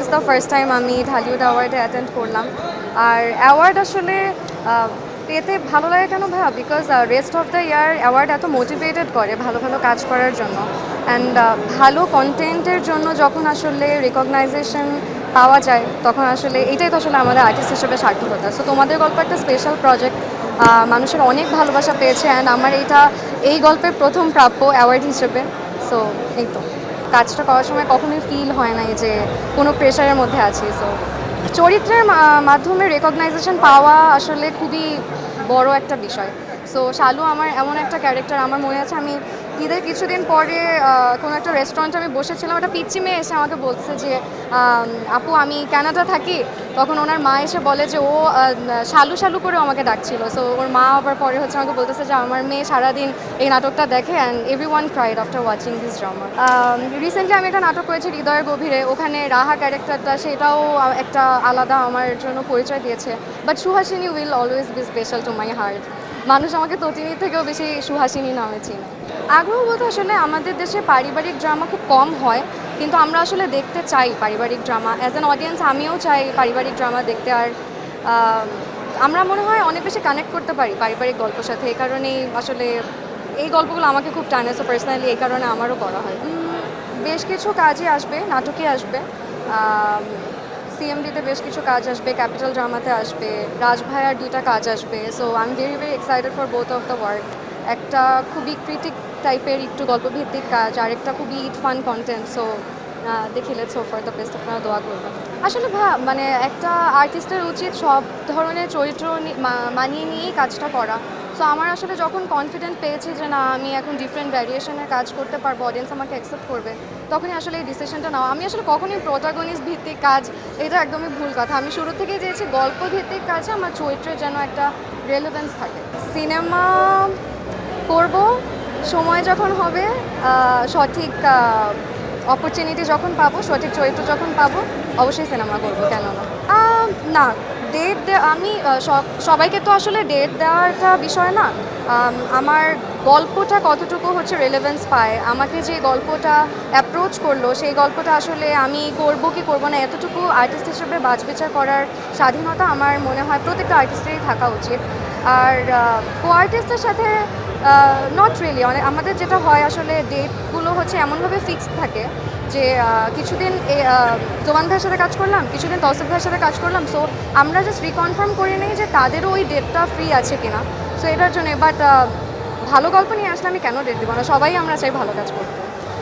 Is the first time আমি Dhallywood অ্যাওয়ার্ডে attend করলাম। আর award আসলে পেতে ভালো লাগে কেন ভাইয়া? Because rest of the year award এত মোটিভেটেড করে ভালো ভালো কাজ করার জন্য। অ্যান্ড ভালো কন্টেন্টের জন্য যখন আসলে রেকগনাইজেশন পাওয়া যায়, তখন আসলে এটাই তো আসলে আমাদের আর্টিস্ট হিসেবে সার্থকতা। সো তোমাদের গল্প একটা স্পেশাল প্রজেক্ট মানুষের অনেক ভালোবাসা পেয়েছে। অ্যান্ড আমার এইটা, এই গল্পের প্রথম প্রাপ্য অ্যাওয়ার্ড হিসেবে। সো এই তো। কাজটা করার সময় কখনোই ফিল হয় নাই যে কোনো প্রেশারের মধ্যে আছি সো চরিত্রের মাধ্যমে রেকগনাইজেশন পাওয়া আসলে খুবই বড় একটা বিষয়। সো শালু আমার এমন একটা ক্যারেক্টার আমার মনে আছে আমি ঈদের কিছুদিন পরে কোনো একটা রেস্টুরেন্টে আমি বসেছিলাম, একটা পিচ্চি মেয়ে এসে আমাকে বলছে যে আপু আমি কানাডা থাকি। তখন ওনার মা এসে বলে যে, ও শালু শালু করে আমাকে ডাকছিল। সো ওর মা আবার পরে হচ্ছে আমাকে বলতেছে যে, আমার মেয়ে সারাদিন এই নাটকটা দেখে and every one cried after watching this drama recently আমি একটা নাটক করেছি, হৃদয়ের গভীরে। ওখানে রাহা ক্যারেক্টারটা, সেটাও একটা আলাদা আমার জন্য পরিচয় দিয়েছে। But Suhasini will always be special to my heart মানুষ আমাকে তটিনীর থেকেও বেশি সুহাসিনী নামে চিনে। আগ্রহ বলতে আসলে আমাদের দেশে পারিবারিক ড্রামা খুব কম হয়, কিন্তু আমরা আসলে দেখতে চাই পারিবারিক ড্রামা অ্যাজ অ্যান অডিয়েন্স আমিও চাই পারিবারিক ড্রামা দেখতে। আর আমরা মনে হয় অনেক বেশি কানেক্ট করতে পারি পারিবারিক গল্পের সাথে। এই কারণেই আসলে এই গল্পগুলো আমাকে খুব টানে। সো পার্সোনালি এই কারণে আমারও করা হয়। বেশ কিছু কাজই আসবে নাটকে আসবে। সিএমডিতে বেশ কিছু কাজ আসবে ক্যাপিটাল ড্রামাতে আসবে রাজভাইয়ার দুইটা কাজ আসবে so I am very very excited for both of the work একটা খুবই ক্রিটিক টাইপের একটু গল্পভিত্তিক কাজ আর একটা খুবই ইট ফান কন্টেন্ট সো দেখি let's hope for the best আপনারা দোয়া করবেন। আসলে ভা মানে একটা আর্টিস্টের উচিত সব ধরনের চরিত্র মানিয়ে নিয়েই কাজটা করা। সো আমার আসলে যখন কনফিডেন্ট পেয়েছি যে না, আমি এখন ডিফারেন্ট ভ্যারিয়েশনের কাজ করতে পারব অডিয়েন্স আমাকে অ্যাকসেপ্ট করবে, তখনই আসলে এই ডিসিশনটা নাও আমি আসলে কখনোই প্রোটাগনিস্ট ভিত্তিক কাজ, এটা একদমই ভুল কথা। আমি শুরু থেকেই চেয়েছি গল্প ভিত্তিক কাজে, আমার চরিত্রের যেন একটা রেলেভেন্স থাকে। সিনেমা করব, সময় যখন হবে সঠিক অপরচুনিটি যখন পাবো, সঠিক চরিত্র যখন পাবো, অবশ্যই সিনেমা করব কেন না না। ডেট আমি সব- সবাইকে তো আসলে ডেট দেওয়াটা বিষয় না। আমার গল্পটা কতটুকু হচ্ছে রেলেভেন্স পায়, আমাকে যে গল্পটা অ্যাপ্রোচ করল, সেই গল্পটা আসলে আমি করব কি করব না, এতটুকু আর্টিস্ট হিসেবে বাছবিচার করার স্বাধীনতা আমার মনে হয় প্রত্যেকটা আর্টিস্টেরই থাকা উচিত। আর কো আর্টিস্টের সাথে নট রিয়েলি অনেক আমাদের যেটা হয় আসলে ডেটগুলো হচ্ছে এমনভাবে ফিক্সড থাকে যে কিছুদিন জোয়ান ভাইয়ের সাথে কাজ করলাম, কিছুদিন তসিফ ভাইয়ের সাথে কাজ করলাম সো আমরা জাস্ট রিকনফার্ম করে নিই যে তাদেরও ওই ডেটটা ফ্রি আছে কিনা। সো এটার জন্য বাট ভালো গল্প নিয়ে আসলে আমি কেন ডেট দেবো না? সবাই আমরা চাই ভালো কাজ করতে।